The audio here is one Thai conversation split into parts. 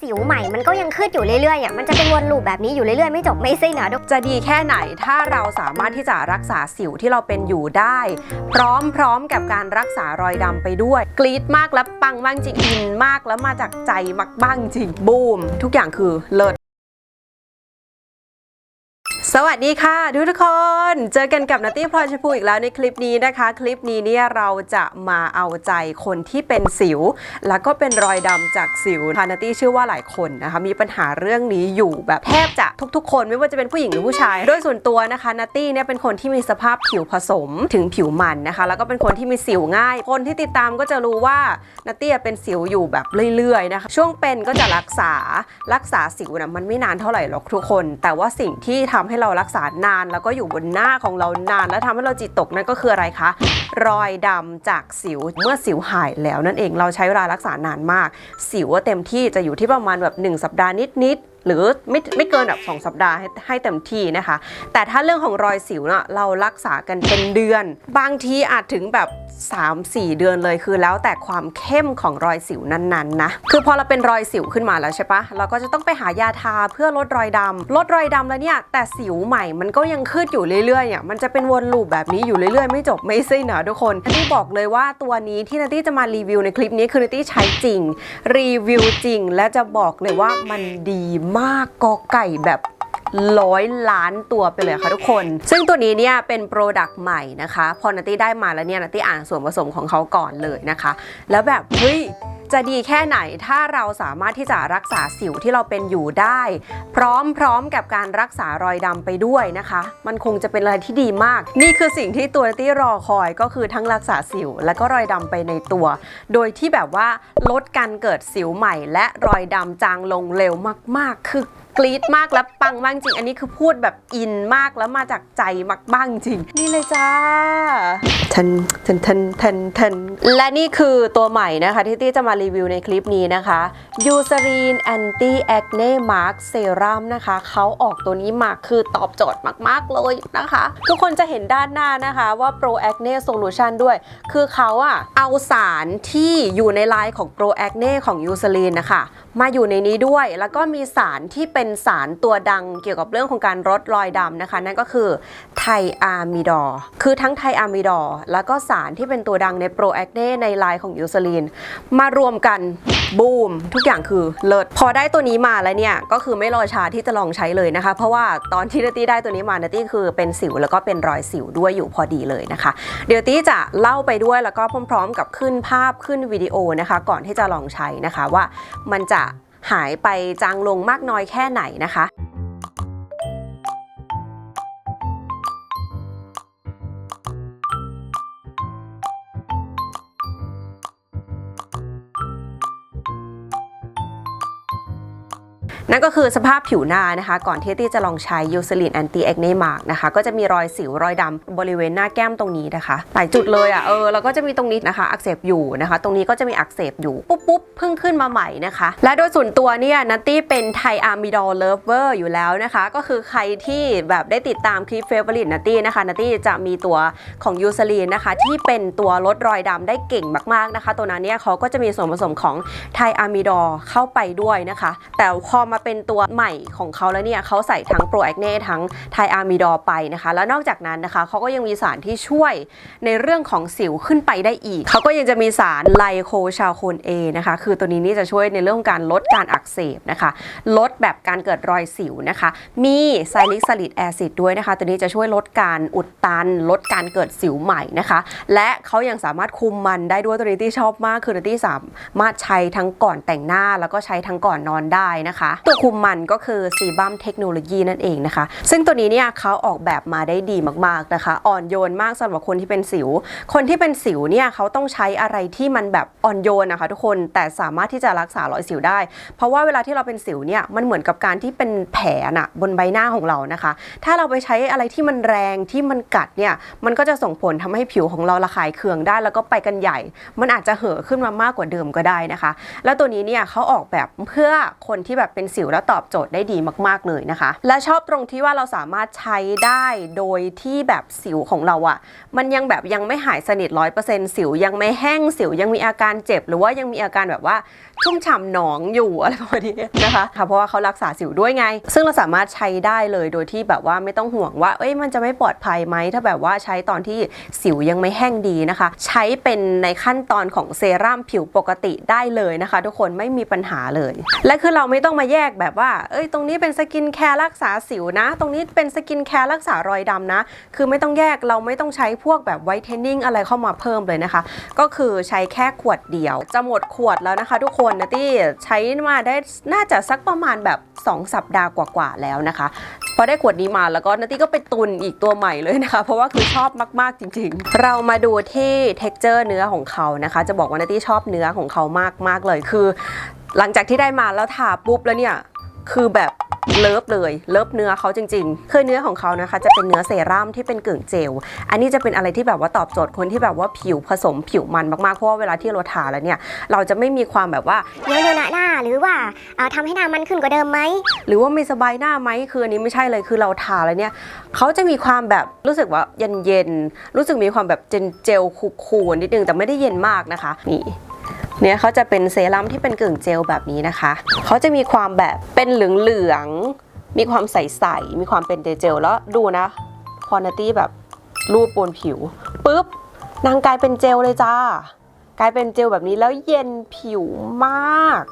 สิวใหม่มันก็ยังขึ้นอยู่เรื่อยๆอะมันจะเป็นวนลูปแบบนี้อยู่เรื่อยๆ ไม่จบไม่สิ้นอะทุกจะดีแค่ไหนถ้าเราสามารถที่จะรักษาสิวที่เราเป็นอยู่ได้ พร้อมๆกับการรักษารอยดำไปด้วย กรี๊ดมากและปังมากจริงอินมากแล้วมาจากใจมากบ้างจริงบูม ทุกอย่างคือเลิศ วัสดีค่ะทุกทุกคน เจอกันกับนัตตี้พลอยชมพูอีกแล้วในคลิปนี้นะคะ คลิปนี้เนี่ยเราจะมาเอาใจคนที่เป็นสิว แล้วก็เป็นรอยดำจากสิวค่ะนัตตี้เชื่อว่าหลายคนนะคะ มีปัญหาเรื่องนี้อยู่แบบแทบจะทุกๆ คนไม่ว่าจะเป็นผู้หญิงหรือผู้ชาย โดยส่วนตัวนะคะนัตตี้เนี่ยเป็นคนที่มีสภาพผิวผสมถึงผิวมันนะคะ แล้วก็เป็นคนที่มีสิวง่าย คนที่ติดตามก็จะรู้ว่านัตตี้เป็นสิวอยู่แบบเรื่อยๆนะคะช่วงเป็นก็จะรักษารักษาสิวนะมันไม่นานเท่าไหร่หรอกทุกคน แต่ว่าสิ่งที่ทำให้เรารักษานาน แล้วก็อยู่บนหน้าของเรานาน และทำให้เราจิตตกนั่นก็คืออะไรคะ รอยดำจากสิวเมื่อสิวหายแล้วนั่นเองเราใช้เวลารักษานานมาก สิวเต็มที่จะอยู่ที่ประมาณแบบ 1 สัปดาห์นิดๆ หรือไม่ไม่เกินแบบ2สัปดาห์ให้ให้เต็มที่นะคะ แต่ถ้าเรื่องของรอยสิวเนะ่ะเรารักษากันเป็นเดือน บางทีอาจถึงแบบ 3-4 เดือนเลยคือแล้วแต่ความเข้มของรอยสิวนั้นๆนะคือพอเราเป็นรอยสิวขึ้นมาแล้วใช่ปะเราก็จะต้องไปหายาทาเพื่อลดรอยดำลดรอยดำแล้วเนี่ยแต่สิวใหม่มันก็ยังขึ้นอยู่เรื่อยๆเนี่ยมันจะเป็นวนลูปแบบนี้อยู่เรื่อยๆ ไม่จบไม่สิ้นนะทุกคนนัตตี้บอกเลยว่าตัวนี้ที่นัตตี้จะมารีวิวในคลิปนี้คือนัตตี้ใช้จริง รีวิวจริง และจะบอกเลยว่ามันดีมากกอไก่แบบร้อยล้านตัวไปเลยค่ะทุกคน ซึ่งตัวนี้เนี่ยเป็นโปรดักต์ใหม่นะคะ พอนัตตี้ได้มาแล้วเนี่ยนัตตี้อ่านส่วนผสมของเขาก่อนเลยนะคะ แล้วแบบเฮ้ย จะดีแค่ไหนถ้าเราสามารถที่จะรักษาสิวที่เราเป็นอยู่ได้ พร้อมๆกับการรักษารอยดำไปด้วยนะคะ มันคงจะเป็นอะไรที่ดีมาก นี่คือสิ่งที่ตัวตตี้รอคอยก็คือทั้งรักษาสิว และก็รอยดำไปในตัว โดยที่แบบว่าลดการเกิดสิวใหม่ และรอยดำจางลงเร็วมาก ๆ คือ กรี๊ดมากและปังมากจริง อันนี้คือพูดแบบอินมากแล้วมาจากใจมากบ้างจริง นี่เลยจ้าทันทันทันทันทันและนี่คือตัวใหม่นะคะที่ตี้จะมารีวิวในคลิปนี้นะคะ Eucerin Anti Acne Mark Serum นะคะเขาออกตัวนี้มาคือตอบโจทย์มาก ๆ เลยนะคะ ทุกคนจะเห็นด้านหน้านะคะว่า Pro Acne Solution ด้วย คือเขาอะเอาสารที่อยู่ในไลน์ของ Pro Acne ของ Eucerin นะคะมาอยู่ในนี้ด้วย แล้วก็มีสารที่เป็นสารตัวดังเกี่ยวกับเรื่องของการลดรอยดำนะคะ นั่นก็คือไทอามิดอคือทั้งไทอามิดอแล้วก็สารที่เป็นตัวดังในโปรแอคเนในลน์ของยูซลีนมารวมกันบูม ทุกอย่างคือเลิศพอได้ตัวนี้มาแล้วเนี่ย ก็คือไม่รอช้าที่จะลองใช้เลยนะคะ เพราะว่าตอนที่นตี้ได้ตัวนี้มานตี้คือเป็นสิวแล้วก็เป็นรอยสิวด้วยอยู่พอดีเลยนะคะ เดี๋ยวตี้จะเล่าไปด้วยแล้วก็พร้อม ๆ กับขึ้นภาพขึ้นวิดีโอนะคะ ก่อนที่จะลองใช้นะคะว่ามันจะ หายไปจางลงมากน้อยแค่ไหนนะคะ นั่นก็คือสภาพผิวหน้านะคะ ก่อนที่ตี้จะลองใช้ยูซลินแอนตี้ c อ n e มาร์กนะคะ ก็จะมีรอยสิวรอยดำบริเวณหน้าแก้มตรงนี้นะคะหลายจุดเลยอะ่ะเออแล้วก็จะมีตรงนี้นะคะ อักเสบอยู่นะคะ ตรงนี้ก็จะมีอักเสบอยู่ปุ๊บปุ๊บเพิ่งขึ้นมาใหม่นะคะ และโดยส่วนตัวเนี่ยนัตตี้เป็นไทอามิดอลเลฟเวอร์อยู่แล้วนะคะ ก็คือใครที่แบบได้ติดตามคลิปเฟเวอร์ลิตนัตตี้นะคะนัตตี้จะมีตัวของยูซลินนะคะ ที่เป็นตัวลดรอยดำได้เก่งมากๆนะคะ ตัวนั้นเนี่ยเขาก็จะมีส่วนผสมของไทอามิดอลเข้าไปด้วยนะคะ แต่พอมาเป็นตัวใหม่ของเขาแล้วเนี่ยเขาใส่ทั้งโปรแอคเน่ทั้งไทอามิดอไปนะคะ แล้วนอกจากนั้นนะคะเขาก็ยังมีสารที่ช่วยในเรื่องของสิวขึ้นไปได้อีก เขาก็ยังจะมีสารไลโคชาโคนเอนะคะ คือตัวนี้นี่จะช่วยในเรื่องของการลดการอักเสบนะคะ ลดแบบการเกิดรอยสิวนะคะ มีไซลิกซาลิดแอซิดด้วยนะคะ ตัวนี้จะช่วยลดการอุดตัน ลดการเกิดสิวใหม่นะคะ และเขายังสามารถคุมมันได้ด้วยตัวนี้ที่ชอบมากคือตัวที่สามารถใช้ทั้งก่อนแต่งหน้าแล้วก็ใช้ทั้งก่อนนอนได้นะคะตัวคุมมันก็คือซีบัมเทคโนโลยีนั่นเองนะคะ ซึ่งตัวนี้เนี่ยเขาออกแบบมาได้ดีมากๆนะคะ อ่อนโยนมากสำหรับคนที่เป็นสิว คนที่เป็นสิวเนี่ยเขาต้องใช้อะไรที่มันแบบอ่อนโยนนะคะทุกคนแต่สามารถที่จะรักษารอยสิวได้ เพราะว่าเวลาที่เราเป็นสิวเนี่ยมันเหมือนกับการที่เป็นแผลน่ะบนใบหน้าของเรานะคะ ถ้าเราไปใช้อะไรที่มันแรงที่มันกัดเนี่ยมันก็จะส่งผลทำให้ผิวของเราระคายเคืองได้แล้วก็ไปกันใหญ่ มันอาจจะเห่อะขึ้นมามากกว่าเดิมก็ได้นะคะ แล้วตัวนี้เนี่ยเขาออกแบบเพื่อคนที่แบบเป็นสิสิวและตอบโจทย์ได้ดีมาก ๆ เลยนะคะ และชอบตรงที่ว่าเราสามารถใช้ได้โดยที่แบบสิวของเราอะ่ะมันยังแบบยังไม่หายสนิทร้อยเปอร์เซ็นต์สิวยังไม่แห้งสิวยังมีอาการเจ็บ หรือว่ายังมีอาการแบบว่าชุ่มฉ่ำหนองอยู่อะไรประมาณนี้นะคะค่ะเพราะว่าเขารักษาสิวด้วยไง ซึ่งเราสามารถใช้ได้เลยโดยที่แบบว่าไม่ต้องห่วงว่า เอ้ยมันจะไม่ปลอดภัยไหมถ้าแบบว่าใช้ตอนที่สิวยังไม่แห้งดีนะคะ ใช้เป็นในขั้นตอนของเซรั่มผิวปกติได้เลยนะคะ ทุกคนไม่มีปัญหาเลย และคือเราไม่ต้องมาแยกแบบว่า เอ้ย ตรงนี้เป็นสกินแคร์รักษาสิวนะ ตรงนี้เป็นสกินแคร์รักษารอยดำนะ คือไม่ต้องแยก เราไม่ต้องใช้พวกแบบไวท์เทนนิ่งอะไรเข้ามาเพิ่มเลยนะคะ ก็คือใช้แค่ขวดเดียว จะหมดขวดแล้วนะคะ ทุกคนนะที่ใช้มาได้น่าจะสักประมาณแบบ 2 สัปดาห์กว่าๆแล้วนะคะ พอได้ขวดนี้มาแล้วก็นัตตี้ก็ไปตุนอีกตัวใหม่เลยนะคะ เพราะว่าคือชอบมากๆจริง ๆ เรามาดูที่ t e x t อร์เนื้อของเขานะคะ จะบอกว่านัตตี้ชอบเนื้อของเขามากๆเลยคือ หลังจากที่ได้มาแล้วทาปุ๊บแล้วเนี่ยคือแบบเลิฟเลยเลิฟเนื้อเขาจริงๆคือเนื้อของเขานะคะ จะเป็นเนื้อเซรั่มที่เป็นกึ่งเจล อันนี้จะเป็นอะไรที่แบบว่าตอบโจทย์คนที่แบบว่าผิวผสมผิวมันมากๆเพราะว่าเวลาที่เราทาแล้วเนี่ย เราจะไม่มีความแบบว่าเยอะๆหน้าหน้าหรือว่าเอาทำให้หน้ามันขึ้นกว่าเดิมไหมหรือว่าไม่สบายหน้าไหมคืออันนี้ไม่ใช่เลยคือเราทาแล้วเนี่ยเขาจะมีความแบบรู้สึกว่าเย็นเย็นๆรู้สึกมีความแบบเจนเจลคูลๆนิดนึงแต่ไม่ได้เย็นมากนะคะนี่ เนี่ยเขาจะเป็นเซรั่มที่เป็นกึ่งเจลแบบนี้นะคะ เขาจะมีความแบบเป็นเหลืองๆ มีความใสๆ มีความเป็นเจลแล้วดูนะควอนติแบบรูปบนผิวปุ๊บนางกลายเป็นเจลเลยจ้ากลายเป็นเจลแบบนี้แล้วเย็นผิวมาก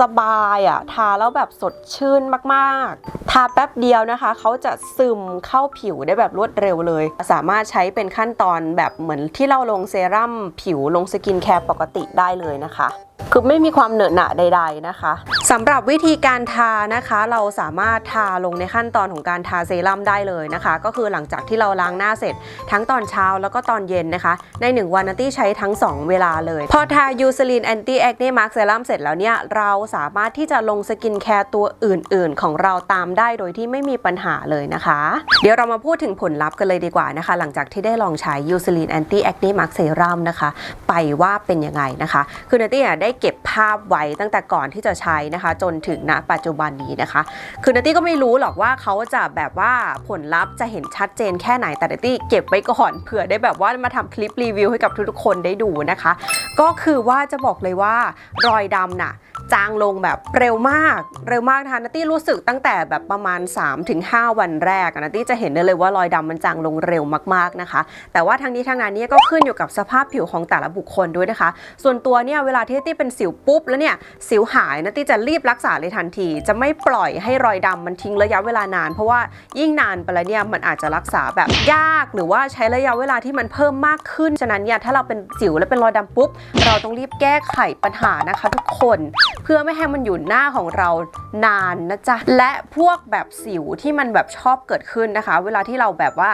สบายอะ่ะทาแล้วแบบสดชื่นมากๆ ทาแป๊บเดียวนะคะ เขาจะซึมเข้าผิวได้แบบรวดเร็วเลย สามารถใช้เป็นขั้นตอนแบบเหมือนที่เราลงเซรั่มผิวลงสกินแคร์ปกติได้เลยนะคะ คือไม่มีความเหนอะหนะใด ๆนะคะสำหรับวิธีการทานะคะ เราสามารถทาลงในขั้นตอนของการทาเซรั่มได้เลยนะคะ ก็คือหลังจากที่เราล้างหน้าเสร็จ ทั้งตอนเช้าแล้วก็ตอนเย็นนะคะ ใน 1 วันนัตตี้ใช้ทั้ง 2 เวลาเลย พอทายูซลินแอนตี้แอคเนมาร์กเซรั่มเสร็จแล้วเนี่ย เราสามารถที่จะลงสกินแคร์ตัวอื่น ๆ ของเราตามได้โดยที่ไม่มีปัญหาเลยนะคะ เดี๋ยวเรามาพูดถึงผลลัพธ์กันเลยดีกว่านะคะ หลังจากที่ได้ลองใช้ยูซลินแอนตี้แอคเนมาร์กเซรั่มนะคะ ไปว่าเป็นยังไงนะคะ คือนัตตี้อะได้เก็บภาพไว้ตั้งแต่ก่อนที่จะใช้นะคะ จนถึงณปัจจุบันนี้นะคะ คือนัตตี้ก็ไม่รู้หรอกว่าเขาจะแบบว่าผลลัพธ์จะเห็นชัดเจนแค่ไหนแต่นัตตี้เก็บไว้ก่อนเผื่อได้แบบว่ามาทำคลิปรีวิวให้กับทุกๆคนได้ดูนะคะ ก็คือว่าจะบอกเลยว่ารอยดำน่ะจางลงแบบเร็วมาก เร็วมากนะคะนัตตี้รู้สึกตั้งแต่แบบประมาณ 3-5 วันแรกนัตตี้จะเห็นได้เลยว่ารอยดำมันจางลงเร็วมากๆนะคะ แต่ว่าทั้งนี้ทั้งนั้นเนี่ยก็ขึ้นอยู่กับสภาพผิวของแต่ละบุคคลด้วยนะคะ ส่วนตัวเนี่ยเวลาที่นัตตี้เป็นสิวปุ๊บแล้วเนี่ยสิวหายนัตตี้จะรีบรักษาเลยทันที จะไม่ปล่อยให้รอยดำมันทิ้งระยะเวลานาน เพราะว่ายิ่งนานไปแล้วเนี่ยมันอาจจะรักษาแบบยากหรือว่าใช้ระยะเวลาที่มันเพิ่มมากขึ้น ฉะนั้นเนี่ยถ้าเราเป็นสิวและเป็นรอยดำปุ๊บ เราต้องรีบแก้ไขปัญหานะคะทุกคน เพื่อไม่ให้มันอยู่หน้าของเรานานนะจ๊ะและพวกแบบสิวที่มันแบบชอบเกิดขึ้นนะคะ เวลาที่เราแบบว่า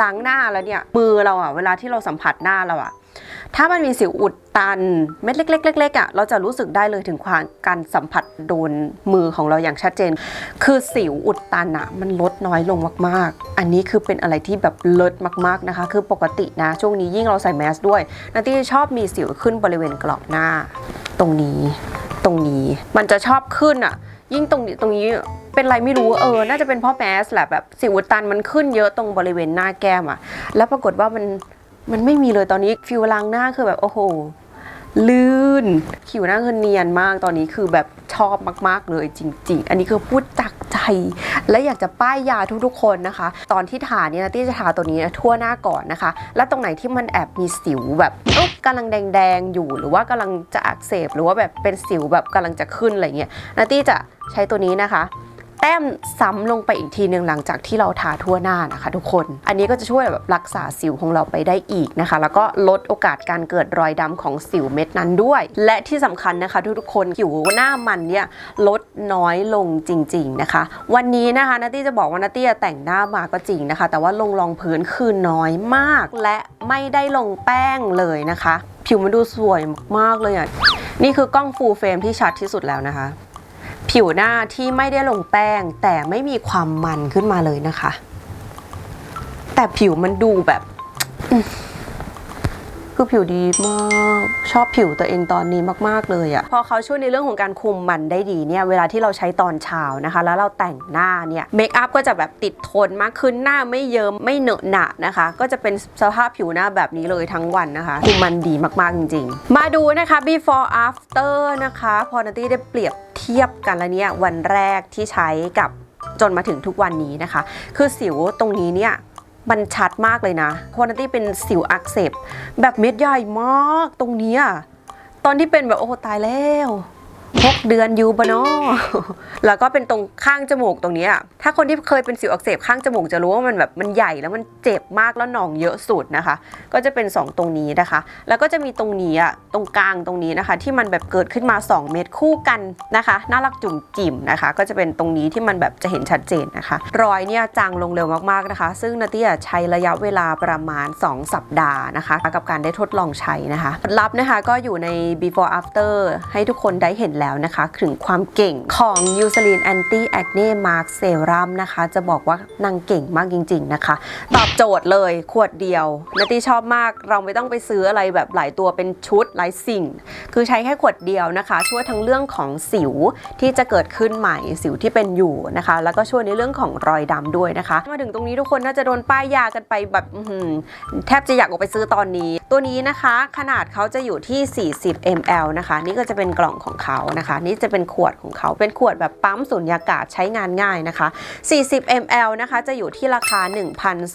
ล้างหน้าแล้วเนี่ยมือเราอะเวลาที่เราสัมผัสหน้าเราอะ ถ้ามันมีสิวอุดตันเม็ดเล็กๆเล็กๆอะเราจะรู้สึกได้เลยถึงความการสัมผัสโดนมือของเราอย่างชัดเจน คือสิวอุดตันอะมันลดน้อยลงมากๆ อันนี้คือเป็นอะไรที่แบบเลิศมากๆนะคะ คือปกตินะ ช่วงนี้ยิ่งเราใส่แมสด้วยนาตี้ชอบมีสิวขึ้นบริเวณกรอบหน้า ตรงนี้ ตรงนี้มันจะชอบขึ้นอะยิ่งตรงนี้ตรงนี้เป็นไรไม่รู้เออ น่าจะเป็นเพราะแมสแหละแบบสิวอุดตันมันขึ้นเยอะตรงบริเวณหน้าแก้มอะแล้วปรากฏว่ามัน มันไม่มีเลยตอนนี้ฟิวล้างหน้าคือแบบโอ้โห ลื่นผิวหน้าคือเนียนมากตอนนี้คือแบบชอบมากๆเลยจริง ๆ อันนี้คือพูดจากใจ และอยากจะป้ายยาทุกๆคนนะคะ ตอนที่ทาเนี่ยนะตี้จะทาตัวนี้นะทั่วหน้าก่อนนะคะ แล้วตรงไหนที่มันแอบมีสิวแบบเอ๊ะกำลังแดงๆอยู่หรือว่ากำลังจะอักเสบหรือว่าแบบเป็นสิวแบบกำลังจะขึ้นอะไรเงี้ยนาตี้จะใช้ตัวนี้นะคะ แต้มซ้ำลงไปอีกทีหนึ่งหลังจากที่เราทาทั่วหน้านะคะ ทุกคน อันนี้ก็จะช่วยแบบรักษาสิวของเราไปได้อีกนะคะ แล้วก็ลดโอกาสการเกิดรอยดำของสิวเม็ดนั้นด้วย และที่สำคัญนะคะ ทุกๆคนผิวหน้ามันเนี่ยลดน้อยลงจริง ๆนะคะ วันนี้นะคะนัตตี้จะบอกว่านัตตี้แต่งหน้ามาก็จริงนะคะ แต่ว่าลงรองพื้นคือน้อยมาก และไม่ได้ลงแป้งเลยนะคะ ผิวมันดูสวยมากๆเลยอะนี่คือกล้องฟูลเฟรมที่ชัดที่สุดแล้วนะคะ ผิวหน้าที่ไม่ได้ลงแป้ง แต่ไม่มีความมันขึ้นมาเลยนะคะ แต่ผิวมันดูแบบ คือผิวดีมาก ชอบผิวตัวเองตอนนี้มาก ๆ เลยอะพอเขาช่วยในเรื่องของการคุมมันได้ดีเนี่ยเวลาที่เราใช้ตอนเช้านะคะ แล้วเราแต่งหน้าเนี่ยเมคอัพก็จะแบบติดทนมากขึ้นหน้าไม่เยิมไม่เหนอะหนะนะคะ ก็จะเป็นสภาพผิวหน้าแบบนี้เลยทั้งวันนะคะคุมมันดีมากๆจริง ๆ มาดูนะคะ before after นะคะพอนาตี้ได้เปรียบเทียบกันแล้วเนี่ยวันแรกที่ใช้กับจนมาถึงทุกวันนี้นะคะ คือสิวตรงนี้เนี่ย มันชัดมากเลยนะพอนาตี้เป็นสิวอักเสบแบบเม็ดใหญ่มากตรงนี้ตอนที่เป็นแบบโอ้ตายแล้ว หกเดือนอยูบเนอแล้วก็เป็นตรงข้างจมูกตรงนี้ถ้าคนที่เคยเป็นสิวอักเสบข้างจมูกจะรู้ว่ามันแบบมันใหญ่แล้วมันเจ็บมากแล้วหนองเยอะสุดนะคะ ก็จะเป็น 2 ตรงนี้นะคะ แล้วก็จะมีตรงนี้อะตรงกลางตรงนี้นะคะ ที่มันแบบเกิดขึ้นมา 2 เม็ดคู่กันนะคะ น่ารักจุ่มจิ๋มนะคะ ก็จะเป็นตรงนี้ที่มันแบบจะเห็นชัดเจนนะคะ รอยเนี่ยจางลงเร็วมากๆนะคะ ซึ่งนาเตียใช้ระยะเวลาประมาณ 2 สัปดาห์นะคะ กับการได้ทดลองใช้นะคะผลลัพธ์นะคะก็อยู่ใน before after ให้ทุกคนได้เห็นแล้วนะคะถึงความเก่งของ Eucerin Anti Acne Mark Serum นะคะ จะบอกว่านางเก่งมากจริง ๆ นะคะ ตอบโจทย์เลยขวดเดียวนาตี้ชอบมากเราไม่ต้องไปซื้ออะไรแบบหลายตัวเป็นชุดหลายสิ่ง คือใช้แค่ขวดเดียวนะคะ ช่วยทั้งเรื่องของสิวที่จะเกิดขึ้นใหม่สิวที่เป็นอยู่นะคะ แล้วก็ช่วยในเรื่องของรอยดำด้วยนะคะ มาถึงตรงนี้ทุกคนน่าจะโดนป้ายยากันไปแบบแทบจะอยากออกไปซื้อตอนนี้ ตัวนี้นะคะ ขนาดเขาจะอยู่ที่ 40 ml นะคะ นี่ก็จะเป็นกล่องของเขานะคะ นี่จะเป็นขวดของเขาเป็นขวดแบบปั๊มสูญญากาศใช้งานง่ายนะคะ 40 ml นะคะจะอยู่ที่ราคา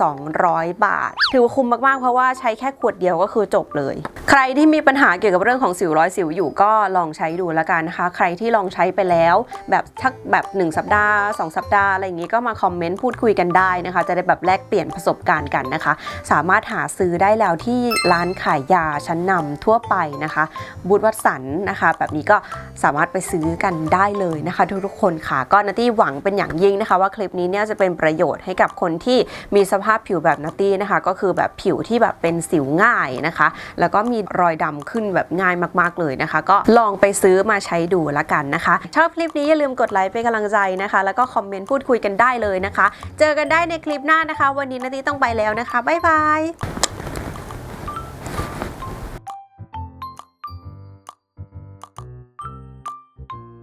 1,200 บาท ถือว่าคุ้มมากๆ เพราะว่าใช้แค่ขวดเดียวก็คือจบเลย ใครที่มีปัญหาเกี่ยวกับเรื่องของสิวร้อยสิวอยู่ก็ลองใช้ดูแล้วกันนะคะ ใครที่ลองใช้ไปแล้วแบบทักแบบ 1 สัปดาห์ 2 สัปดาห์อะไรอย่างงี้ก็มาคอมเมนต์พูดคุยกันได้นะคะ จะได้แบบแลกเปลี่ยนประสบการณ์กันนะคะ สามารถหาซื้อได้แล้วที่ร้านขายยาชั้นนำทั่วไปนะคะ บูธวัดสันนะคะ แบบนี้ก็สามารถไปซื้อกันได้เลยนะคะทุกๆคนค่ะ ก็นาตี้หวังเป็นอย่างยิ่งนะคะว่าคลิปนี้เนี่ยจะเป็นประโยชน์ให้กับคนที่มีสภาพผิวแบบนาตี้นะคะ ก็คือแบบผิวที่แบบเป็นสิวง่ายนะคะ แล้วก็มีรอยดำขึ้นแบบง่ายมาก ๆเลยนะคะ ก็ลองไปซื้อมาใช้ดูละกันนะคะชอบคลิปนี้อย่าลืมกดไลค์เป็นกำลังใจนะคะ แล้วก็คอมเมนต์พูดคุยกันได้เลยนะคะ เจอกันได้ในคลิปหน้านะคะ วันนี้นาตี้ต้องไปแล้วนะคะบ๊ายบาย